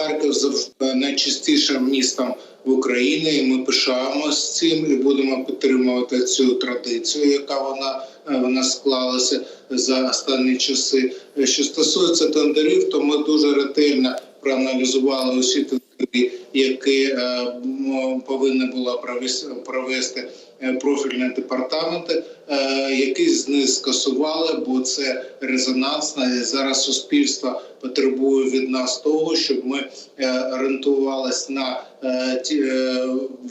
Харків найчистішим містом в Україні. І ми пишаємося цим і будемо підтримувати цю традицію, яка вона, е, вона склалася за останні часи. Е, Що стосується тендерів, то ми дуже ретельно проаналізували усі тендери, які е, м, повинні була провести, е, профільні департаменти. Е, Які з них скасували, бо це резонансно. І зараз суспільство потребує від нас того, щоб ми орієнтувалися на ті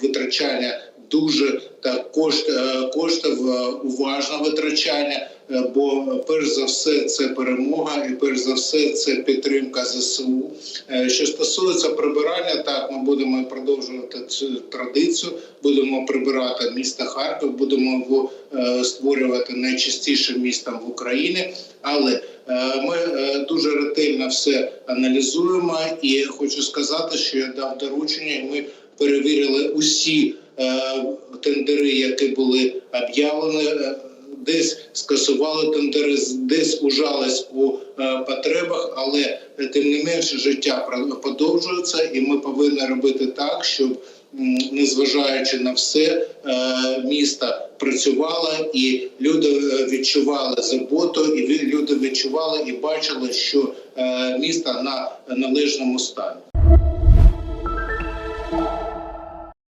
витрачання дуже так кошт, е, коштів, е, уважне витрачання. е, Бо перш за все це перемога, і перш за все це підтримка ЗСУ. Е, Що стосується прибирання, так ми будемо продовжувати цю традицію. Будемо прибирати місто Харків, будемо його е, створювати найчистішим містом в Україні. Але е, ми е, дуже ретельно все аналізуємо, і хочу сказати, що я дав доручення. і Ми перевірили усі е, тендери, які були об'явлені. е, Десь скасували тендери, десь ужались у е, потребах, але е, тим не менше життя подовжується, і ми повинні робити так, щоб незважаючи на все, е, місто працювало, і люди е, відчували заботу, і люди відчували і бачили, що е, місто на належному стані.